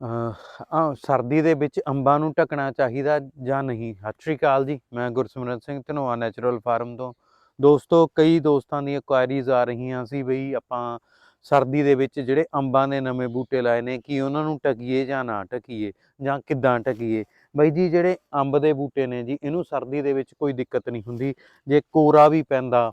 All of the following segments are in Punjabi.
ਆ ਸਰਦੀ ਦੇ ਵਿੱਚ ਅੰਬਾਂ ਨੂੰ ਢਕਣਾ ਚਾਹੀਦਾ ਜਾਂ ਨਹੀਂ? ਸਤਿ ਸ਼੍ਰੀ ਅਕਾਲ ਜੀ, ਮੈਂ ਗੁਰਸਿਮਰਨ ਸਿੰਘ, ਧਨੋਆ ਨੈਚੁਰਲ ਫਾਰਮ ਤੋਂ। ਦੋਸਤੋ, ਕਈ ਦੋਸਤਾਂ ਦੀਆਂ ਕੁਆਇਰੀਜ਼ ਆ ਰਹੀਆਂ ਸੀ ਬਈ ਆਪਾਂ ਸਰਦੀ ਦੇ ਵਿੱਚ ਜਿਹੜੇ ਅੰਬਾਂ ਦੇ ਨਵੇਂ ਬੂਟੇ ਲਾਏ ਨੇ, ਕਿ ਉਹਨਾਂ ਨੂੰ ਟਕੀਏ ਜਾਂ ਨਾ ਟਕੀਏ ਜਾਂ ਕਿੱਦਾਂ ਟਕੀਏ ਬਈ ਜੀ, ਜਿਹੜੇ ਅੰਬ ਦੇ ਬੂਟੇ ਨੇ ਜੀ, ਇਹਨੂੰ ਸਰਦੀ ਦੇ ਵਿੱਚ ਕੋਈ ਦਿੱਕਤ ਨਹੀਂ ਹੁੰਦੀ। ਜੇ ਕੋਰਾ ਵੀ ਪੈਂਦਾ,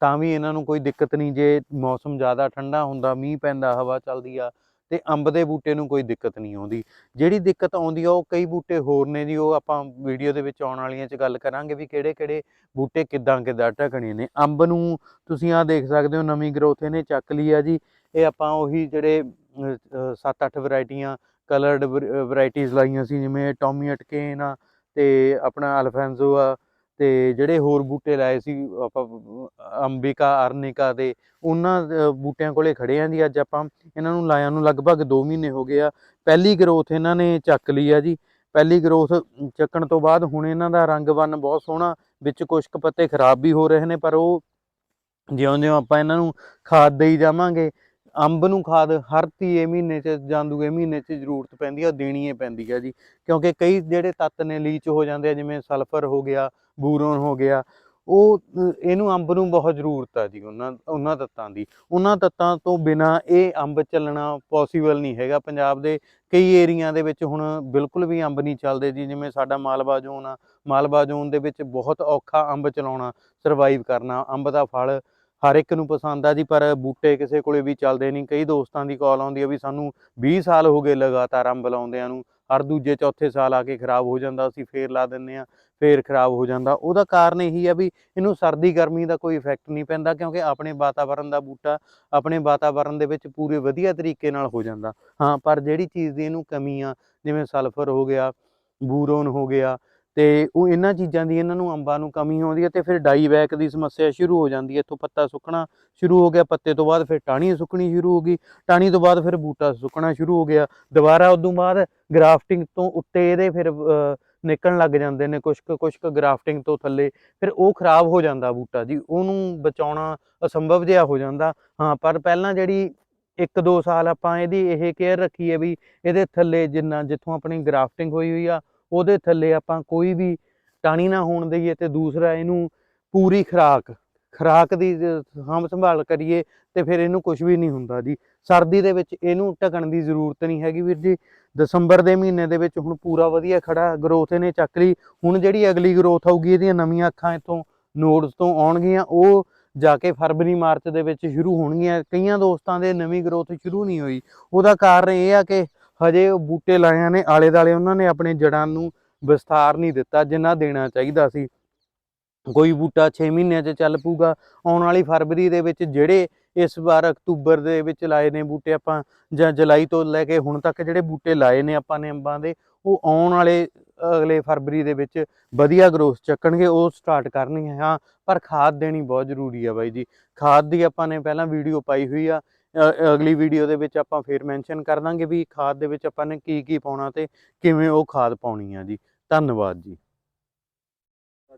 ਤਾਂ ਵੀ ਇਹਨਾਂ ਨੂੰ ਕੋਈ ਦਿੱਕਤ ਨਹੀਂ। ਜੇ ਮੌਸਮ ਜ਼ਿਆਦਾ ਠੰਡਾ ਹੁੰਦਾ, ਮੀਂਹ ਪੈਂਦਾ, ਹਵਾ ਚੱਲਦੀ ਆ ਤੇ ਅੰਬ ਦੇ ਬੂਟੇ ਨੂੰ ਕੋਈ ਦਿੱਕਤ ਨਹੀਂ ਆਉਂਦੀ। ਜਿਹੜੀ ਦਿੱਕਤ ਆਉਂਦੀ ਆ, ਉਹ ਕਈ ਬੂਟੇ ਹੋਰ ਨੇ ਜੀ, ਉਹ ਆਪਾਂ ਵੀਡੀਓ ਦੇ ਵਿੱਚ ਆਉਣ ਵਾਲੀਆਂ 'ਚ ਗੱਲ ਕਰਾਂਗੇ ਵੀ ਕਿਹੜੇ ਕਿਹੜੇ ਬੂਟੇ ਕਿੱਦਾਂ ਕਿੱਦਾਂ ਢਕਣੇ ਨੇ। ਅੰਬ ਨੂੰ ਤੁਸੀਂ ਆ ਦੇਖ ਸਕਦੇ ਹੋ, ਨਵੀਂ ਗਰੋਥ ਇਹਨੇ ਚੱਕ ਲਈ ਆ ਜੀ। ਇਹ ਆਪਾਂ ਉਹੀ ਜਿਹੜੇ 7-8 ਵੈਰਾਈਟੀਆਂ, ਕਲਰਡ ਵੈਰਾਈਟੀਆਂ ਲਾਈਆਂ ਸੀ, ਜਿਵੇਂ ਟੌਮੀ ਅਟਕੇਨ ਆ ਤੇ ਆਪਣਾ ਅਲਫੈਂਜ਼ੋ ਆ ਤੇ ਜਿਹੜੇ ਹੋਰ ਬੂਟੇ ਲਾਏ ਸੀ, ਆਪਾਂ, ਅੰਬਿਕਾ, ਅਰਨਿਕਾ ਦੇ, ਉਹਨਾਂ ਬੂਟਿਆਂ ਕੋਲੇ ਖੜੇ ਆਂ ਜੀ ਅੱਜ ਆਪਾਂ। ਇਹਨਾਂ ਨੂੰ ਲਾਇਆ ਨੂੰ ਲਗਭਗ 2 ਮਹੀਨੇ ਹੋ ਗਏ ਆ। ਪਹਿਲੀ ਗਰੋਥ ਇਹਨਾਂ ਨੇ ਚੱਕ ਲਈ ਆ ਜੀ। ਪਹਿਲੀ ਗਰੋਥ ਚੱਕਣ ਤੋਂ ਬਾਅਦ ਹੁਣ ਇਹਨਾਂ ਦਾ ਰੰਗ ਵੰਨ ਬਹੁਤ ਸੋਹਣਾ, ਵਿੱਚ ਕੁਝ ਕੁ ਪੱਤੇ ਖਰਾਬ ਵੀ ਹੋ ਰਹੇ ਨੇ, ਪਰ ਉਹ ਜਿਉਂ-ਜਿਉਂ ਆਪਾਂ ਇਹਨਾਂ ਨੂੰ ਖਾਦ ਦੇਈ ਜਾਵਾਂਗੇ, ਅੰਬ ਨੂੰ ਖਾਦ ਹਰ ਤੀਏ ਮਹੀਨੇ 'ਚ ਜਾਂ ਦੂਏ ਮਹੀਨੇ 'ਚ ਜ਼ਰੂਰਤ ਪੈਂਦੀ ਆ, ਉਹ ਦੇਣੀ ਹੀ ਪੈਂਦੀ ਆ ਜੀ। ਕਿਉਂਕਿ ਕਈ ਜਿਹੜੇ ਤੱਤ ਨੇ, ਲੀਚ ਹੋ ਜਾਂਦੇ ਆ, ਜਿਵੇਂ ਸਲਫਰ ਹੋ ਗਿਆ ਬੂਰੋਨ ਹੋ ਗਿਆ। ਉਹ ਇਹਨੂੰ ਅੰਬ ਨੂੰ ਬਹੁਤ ਜ਼ਰੂਰਤ ਆ ਜੀ ਉਹਨਾਂ ਉਹਨਾਂ ਤੱਤਾਂ ਦੀ। ਉਹਨਾਂ ਤੱਤਾਂ ਤੋਂ ਬਿਨਾ ਇਹ ਅੰਬ ਚੱਲਣਾ ਪੋਸੀਬਲ ਨਹੀਂ ਹੈਗਾ। ਪੰਜਾਬ ਦੇ ਕਈ ਏਰੀਆ ਦੇ ਵਿੱਚ ਹੁਣ ਬਿਲਕੁਲ ਵੀ ਅੰਬ ਨਹੀਂ ਚੱਲਦੇ ਜੀ। ਜਿਵੇਂ ਸਾਡਾ ਮਾਲਵਾ ਜ਼ੋਨ ਆ, ਮਾਲਵਾ ਜ਼ੋਨ ਦੇ ਵਿੱਚ ਬਹੁਤ ਔਖਾ ਅੰਬ ਚਲਾਉਣਾ ਸਰਵਾਈਵ ਕਰਨਾ। ਅੰਬ ਦਾ ਫਲ ਹਰ ਇੱਕ ਨੂੰ ਪਸੰਦ ਆ ਜੀ, ਪਰ ਬੂਟੇ ਕਿਸੇ ਕੋਲੇ ਵੀ ਚੱਲਦੇ ਨਹੀਂ। ਕਈ ਦੋਸਤਾਂ ਦੀ ਕਾਲ ਆਉਂਦੀ ਆ ਵੀ ਸਾਨੂੰ 20 ਸਾਲ ਹੋ ਗਏ ਲਗਾਤਾਰ ਅੰਬ ਲਾਉਂਦਿਆਂ ਨੂੰ। ਹਰ ਦੂਜੇ ਚੌਥੇ ਸਾਲ ਆ ਕੇ ਖਰਾਬ ਹੋ ਜਾਂਦਾ, ਅਸੀਂ ਫੇਰ ਲਾ ਦਿੰਨੇ ਆ ਫੇਰ ਖਰਾਬ ਹੋ ਜਾਂਦਾ। ਉਹਦਾ ਕਾਰਨ ਇਹੀ ਆ ਵੀ ਇਹਨੂੰ ਸਰਦੀ ਗਰਮੀ ਦਾ ਕੋਈ ਇਫੈਕਟ ਨਹੀਂ ਪੈਂਦਾ ਕਿਉਂਕਿ ਆਪਣੇ ਵਾਤਾਵਰਣ ਦਾ ਬੂਟਾ, ਆਪਣੇ ਵਾਤਾਵਰਣ ਦੇ ਵਿੱਚ ਪੂਰੇ ਵਧੀਆ ਤਰੀਕੇ ਨਾਲ ਹੋ ਜਾਂਦਾ। ਹਾਂ, ਪਰ ਜਿਹੜੀ ਚੀਜ਼ ਦੀ ਇਹਨੂੰ ਕਮੀ ਆ, ਜਿਵੇਂ ਸਲਫਰ ਹੋ ਗਿਆ, ਬੂਰੋਨ ਹੋ ਗਿਆ, ਤੇ ਉਹ ਇਹਨਾਂ ਚੀਜ਼ਾਂ ਦੀ ਇਹਨਾਂ ਨੂੰ ਅੰਬਾਂ ਨੂੰ ਕਮੀ ਆਉਂਦੀ ਹੈ ਤੇ ਫਿਰ ਡਾਈਬੈਕ ਦੀ ਸਮੱਸਿਆ ਸ਼ੁਰੂ ਹੋ ਜਾਂਦੀ ਹੈ। ਇੱਥੋਂ ਪੱਤਾ ਸੁੱਕਣਾ ਸ਼ੁਰੂ ਹੋ ਗਿਆ, ਪੱਤੇ ਤੋਂ ਬਾਅਦ ਫਿਰ ਟਾਹਣੀ ਸੁੱਕਣੀ ਸ਼ੁਰੂ ਹੋ ਗਈ, ਟਾਹਣੀ ਤੋਂ ਬਾਅਦ ਫਿਰ ਬੂਟਾ ਸੁੱਕਣਾ ਸ਼ੁਰੂ ਹੋ ਗਿਆ। ਦੁਬਾਰਾ ਉਦੋਂ ਬਾਅਦ ਗ੍ਰਾਫਟਿੰਗ ਤੋਂ ਉੱਤੇ ਇਹਦੇ ਫਿਰ ਨਿਕਲਣ ਲੱਗ ਜਾਂਦੇ ਨੇ ਕੁਛ ਕੁ ਕੁਛ ਕੁ ਗ੍ਰਾਫਟਿੰਗ ਤੋਂ ਥੱਲੇ, ਫਿਰ ਉਹ ਖਰਾਬ ਹੋ ਜਾਂਦਾ ਬੂਟਾ ਜੀ, ਉਹਨੂੰ ਬਚਾਉਣਾ ਅਸੰਭਵ ਜਿਹਾ ਹੋ ਜਾਂਦਾ। ਹਾਂ, ਪਰ ਪਹਿਲਾਂ ਜਿਹੜੀ 1-2 ਸਾਲ ਆਪਾਂ ਇਹਦੀ ਇਹ ਕੇਅਰ ਰੱਖੀ ਹੈ ਵੀ ਇਹਦੇ ਥੱਲੇ ਜਿੰਨਾ, ਜਿੱਥੋਂ ਆਪਣੀ ਗ੍ਰਾਫਟਿੰਗ ਹੋਈ ਹੋਈ ਆ, ਉਹਦੇ ਥੱਲੇ ਆਪਾਂ ਕੋਈ ਵੀ ਟਾਣੀ ਨਾ ਹੋਣ ਦਈਏ ਤੇ ਦੂਸਰਾ ਇਹਨੂੰ ਪੂਰੀ ਖੁਰਾਕ ਖੁਰਾਕ ਦੀ ਸਾਂਭ ਸੰਭਾਲ ਕਰੀਏ ਤੇ ਫਿਰ ਇਹਨੂੰ ਕੁਝ ਵੀ ਨਹੀਂ ਹੁੰਦਾ ਜੀ। ਸਰਦੀ ਦੇ ਵਿੱਚ ਇਹਨੂੰ ਢਕਣ ਦੀ ਜ਼ਰੂਰਤ ਨਹੀਂ ਹੈਗੀ ਵੀਰ ਜੀ। ਦਸੰਬਰ ਦੇ ਮਹੀਨੇ ਦੇ ਵਿੱਚ ਹੁਣ ਪੂਰਾ ਵਧੀਆ ਖੜਾ ਗਰੋਥ ਇਹਨੇ ਚੱਕ ਲਈ। ਹੁਣ ਜਿਹੜੀ ਅਗਲੀ ਗਰੋਥ ਆਊਗੀ ਇਹਦੀਆਂ ਨਵੀਆਂ ਅੱਖਾਂ ਇੱਥੋਂ ਨੋਡਸ ਤੋਂ ਆਉਣਗੀਆਂ, ਉਹ ਜਾ ਕੇ ਫਰਵਰੀ, ਮਾਰਚ ਦੇ ਵਿੱਚ ਸ਼ੁਰੂ ਹੋਣਗੀਆਂ। ਕਈਆਂ ਦੋਸਤਾਂ ਦੇ ਨਵੀਂ ਗਰੋਥ ਸ਼ੁਰੂ ਨਹੀਂ ਹੋਈ। ਉਹਦਾ ਕਾਰਨ ਇਹ ਆ ਕਿ ਹਜੇ ਉਹ ਬੂਟੇ ਲਾਇਆਂ ਨੇ ਆਲੇ ਦਾਲੇ ਉਹਨਾਂ ਨੇ ਆਪਣੇ ਜੜਾਂ ਨੂੰ ਵਿਸਥਾਰ ਨਹੀਂ ਦਿੱਤਾ, ਜਿੰਨਾ ਦੇਣਾ ਚਾਹੀਦਾ ਸੀ। ਕੋਈ ਬੂਟਾ 6 ਮਹੀਨਿਆਂ 'ਚ ਚੱਲ ਪੂਗਾ ਆਉਣ ਵਾਲੀ ਫਰਵਰੀ ਦੇ ਵਿੱਚ ਜਿਹੜੇ ਇਸ ਵਾਰ ਅਕਤੂਬਰ ਦੇ ਵਿੱਚ ਲਾਏ ਨੇ ਬੂਟੇ ਆਪਾਂ, ਜਾਂ ਜੁਲਾਈ ਤੋਂ ਲੈ ਕੇ ਹੁਣ ਤੱਕ ਜਿਹੜੇ ਬੂਟੇ ਲਾਏ ਨੇ ਆਪਾਂ ਨੇ ਅੰਬਾਂ ਦੇ, ਉਹ ਆਉਣ ਵਾਲੇ ਅਗਲੇ ਫਰਵਰੀ ਦੇ ਵਿੱਚ ਵਧੀਆ ਗਰੋਥ ਚੱਕਣਗੇ, ਉਹ ਸਟਾਰਟ ਕਰਨਗੇ। ਹਾਂ, ਪਰ ਖਾਦ ਦੇਣੀ ਬਹੁਤ ਜ਼ਰੂਰੀ ਆ ਬਾਈ ਜੀ। ਖਾਦ ਦੀ ਆਪਾਂ ਨੇ ਪਹਿਲਾਂ ਵੀਡੀਓ ਪਾਈ ਹੋਈ ਆ। ਅਗਲੀ ਵੀਡੀਓ ਦੇ ਵਿੱਚ ਆਪਾਂ ਫੇਰ ਮੈਂਸ਼ਨ ਕਰ ਦਾਂਗੇ ਵੀ ਖਾਦ ਦੇ ਵਿੱਚ ਆਪਾਂ ਨੇ ਕੀ ਕੀ ਪਾਉਣਾ ਤੇ ਕਿਵੇਂ ਉਹ ਖਾਦ ਪਾਉਣੀ ਆ ਜੀ। ਧੰਨਵਾਦ ਜੀ।